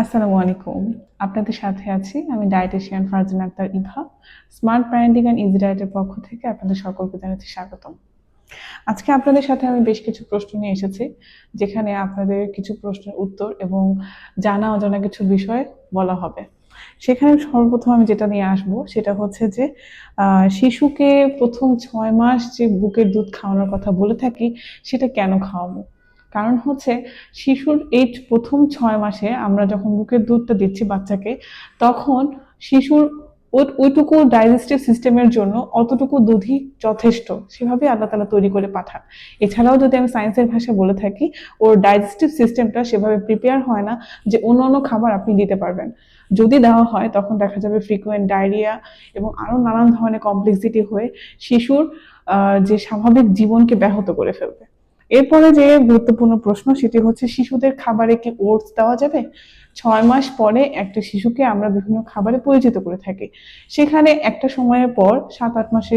আসসালামু আলাইকুম। আপনাদের সাথে আছি আমি dietitian Farjan Akter Eva. Smart parenting and easy ডায়েটের পক্ষ থেকে আপনাদের সকলকে জানাচ্ছি স্বাগতম। আজকে আপনাদের সাথে আমি বেশ কিছু প্রশ্ন নিয়ে এসেছি, যেখানে আপনাদের কিছু প্রশ্নের উত্তর এবং জানা অজানা কিছু বিষয় বলা হবে। সেখানে সর্বপ্রথম আমি যেটা নিয়ে আসব, সেটা হচ্ছে যে শিশুকে প্রথম ছয় মাস যে বুকের দুধ খাওয়ানোর কথা বলে থাকি, সেটা কেন খাওয়াবো? কারণ হচ্ছে শিশুর এই প্রথম ছয় মাসে আমরা যখন বুকের দুধটা দিচ্ছি বাচ্চাকে, তখন শিশুর ওই- ওইটুকু ডাইজেস্টিভ সিস্টেমের জন্য অতটুকু দুধই যথেষ্ট। সেভাবে আল্লাহ তালা তৈরি করে পাঠান। এছাড়াও যদি আমি সায়েন্সের ভাষায় বলে থাকি, ওর ডাইজেস্টিভ সিস্টেমটা সেভাবে প্রিপেয়ার হয় না যে অন্য অন্য খাবার আপনি দিতে পারবেন। যদি দেওয়া হয়, তখন দেখা যাবে ফ্রিকুয়েন্ট ডায়রিয়া এবং আরও নানান ধরনের কমপ্লেক্সিটি হয়ে শিশুর যে স্বাভাবিক জীবনকে ব্যাহত করে ফেলবে। এরপরে যে গুরুত্বপূর্ণ প্রশ্ন সেটি হচ্ছে, শিশুদের খাবারে কি ওটস দেওয়া যাবে? ছয় মাস পরে একটা শিশুকে আমরা বিভিন্ন খাবারে পরিচিত করে থাকি। সেখানে একটা সময়ের পর সাত আট মাসে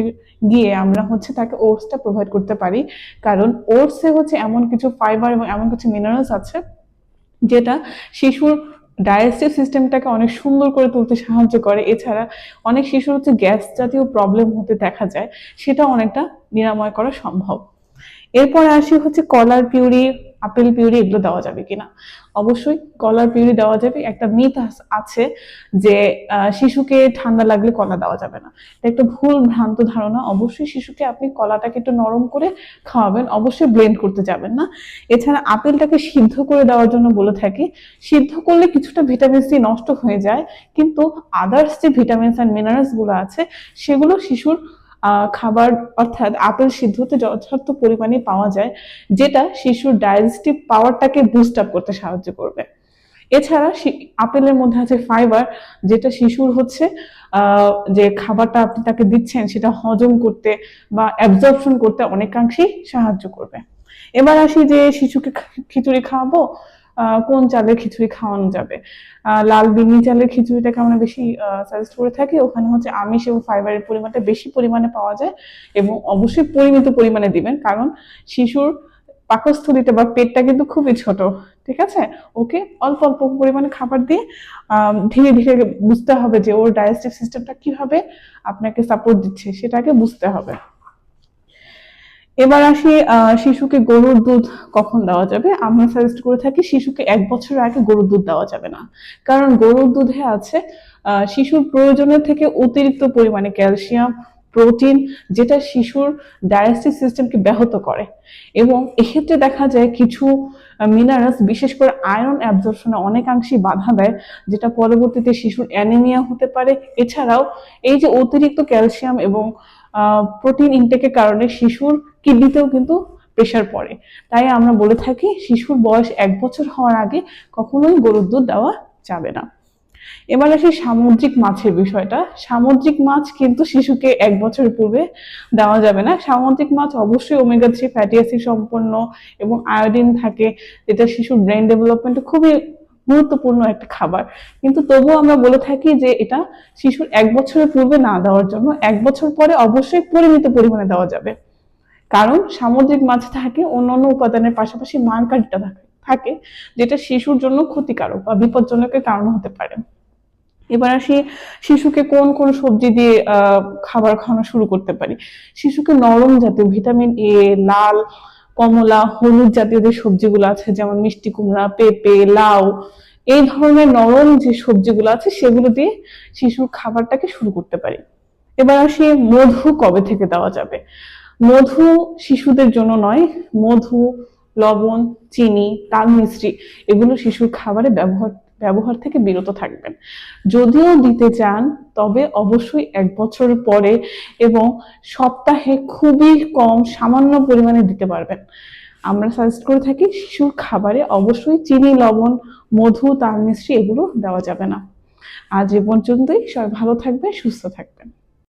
গিয়ে আমরা হচ্ছে তাকে ওটসটা প্রোভাইড করতে পারি। কারণ ওটসে হচ্ছে এমন কিছু ফাইবার এবং এমন কিছু মিনারেলস আছে, যেটা শিশুর ডাইজেস্টিভ সিস্টেমটাকে অনেক সুন্দর করে তুলতে সাহায্য করে। এছাড়া অনেক শিশুর হচ্ছে গ্যাস জাতীয় প্রবলেম হতে দেখা যায় সেটা অনেকটা নিরাময় করা সম্ভব। এরপরে আসি হচ্ছে কলার পিউরি আপেল পিউরি এগুলো দেওয়া যাবে কিনা। অবশ্যই কলার পিউরি দেওয়া যাবে। একটা মিথ আছে যে শিশুকে ঠান্ডা লাগলে কলা দেওয়া যাবে না। এটা একটা ভুল ভ্রান্ত ধারণা। অবশ্যই শিশুকে আপনি কলাটাকে একটু নরম করে খাওয়াবেন। অবশ্যই ব্লেন্ড করতে যাবেন না। এছাড়া আপেলটাকে সিদ্ধ করে দেওয়ার জন্য বলে থাকি, সিদ্ধ করলে কিছুটা ভিটামিন সি নষ্ট হয়ে যায়। কিন্তু আদার্স যে ভিটামিনস অ্যান্ড মিনারেলসগুলো আছে, সেগুলো শিশুর খাবার অর্থাৎ আপেল সিদ্ধতে যথার্থ পরিমাণে পাওয়া যায়, যেটা শিশুর ডাইজেস্টিভ পাওয়ারটাকে বুস্ট আপ করতে সাহায্য করবে। এছাড়া আপেলের মধ্যে আছে ফাইবার যেটা শিশুর হচ্ছে যে খাবারটা আপনি তাকে দিচ্ছেন, সেটা হজম করতে বা অ্যাবজর্পশন করতে অনেকাংশেই সাহায্য করবে। এবার আসি যে শিশুকে খিচুড়ি খাওয়াবো কোন চালের খিচুড়ি খাওয়ানো যাবে? লাল বিনি চালের খিচুড়িটাকে আমরা বেশি সাজেস্ট করে থাকি? ওখানে হচ্ছে আমিষ এবং ফাইবারের পরিমাণটা বেশি পরিমাণে পাওয়া যায় এবং অবশ্যই পরিমিত পরিমাণে দিবেন। কারণ শিশুর পাকস্থলীতে বা পেটটা কিন্তু খুবই ছোট, ঠিক আছে? ওকে অল্প অল্প পরিমাণে খাবার দিয়ে ধীরে ধীরে বুঝতে হবে যে ওর ডাইজেস্টিভ সিস্টেমটা কীভাবে আপনাকে সাপোর্ট দিচ্ছে, সেটাকে বুঝতে হবে। এবার আসি শিশুকে গরুর দুধ কখন দেওয়া যাবে? আমরা সাজেস্ট করে থাকি শিশুকে এক বছর আগে গরুর দুধ দেওয়া যাবে না। কারণ গরুর দুধে আছে শিশুর প্রয়োজনের থেকে অতিরিক্ত পরিমাণে ক্যালসিয়াম, প্রোটিন, যেটা শিশুর ডাইজেস্টিভ সিস্টেমকে ব্যাহত করে। এবং এক্ষেত্রে দেখা যায় কিছু মিনারেলস, বিশেষ করে আয়রন অ্যাবজর্পশনে অনেকাংশেই বাধা দেয়, যেটা পরবর্তীতে শিশুর অ্যানিমিয়া হতে পারে। এছাড়াও এই যে অতিরিক্ত ক্যালসিয়াম এবং প্রোটিন ইনটেকের কারণে শিশুর কিডনিতেও কিন্তু প্রেশার পড়ে। তাই আমরা বলে থাকি, শিশুর বয়স এক বছর হওয়ার আগে কখনোই গরুর দুধ দেওয়া যাবে না। এবার আসি সামুদ্রিক মাছের বিষয়টা। সামুদ্রিক মাছ কিন্তু শিশুকে এক বছর পূর্বে দেওয়া যাবে না। সামুদ্রিক মাছ অবশ্যই ওমেগা থ্রি ফ্যাটি অ্যাসিড সম্পন্ন এবং আয়োডিন থাকে, যেটা শিশুর ব্রেন ডেভেলপমেন্টে খুবই গুরুত্বপূর্ণ একটা খাবার। কিন্তু তবুও আমরা বলে থাকি যে এটা শিশুর এক বছরের পূর্বে না দেওয়ার জন্য, এক বছর পরে অবশ্যই পরিমিত পরিমাণে দেওয়া যাবে। কারণ সামুদ্রিক মাছ থাকে, অন্যান্য উপাদানের পাশাপাশি মার্কারিটা থাকে থাকে, যেটা শিশুর জন্য ক্ষতিকারক বা বিপজ্জনকের কারণ হতে পারে। এবার আসি শিশুকে কোন কোন সবজি দিয়ে খাবার খাওয়ানো শুরু করতে পারি। শিশুকে নরম জাতীয় ভিটামিন এ, লাল, কমলা, হলুদ জাতীয় যে সবজিগুলো আছে, যেমন মিষ্টি কুমড়া, পেঁপে, লাউ, এই ধরনের নরম যে সবজিগুলো আছে, সেগুলো দিয়ে শিশুর খাবারটাকে শুরু করতে পারি। এবার আসি মধু কবে থেকে দেওয়া যাবে? মধু শিশুদের জন্য নয়, মধু, লবণ, চিনি, তাল মিশ্রি এগুলো শিশুর খাবারে ব্যবহার ব্যবহার থেকে বিরত থাকবেন। যদিও দিতে চান, তবে অবশ্যই এক বছর পরে এবং সপ্তাহে খুবই কম সামান্য পরিমাণে দিতে পারবেন। আমরা সাজেস্ট করে থাকি, শিশুর খাবারে অবশ্যই চিনি, লবণ, মধু, তাল মিশ্রি এগুলো দেওয়া যাবে না। আজ এ পর্যন্তই, সবাই ভালো থাকবে সুস্থ থাকবেন।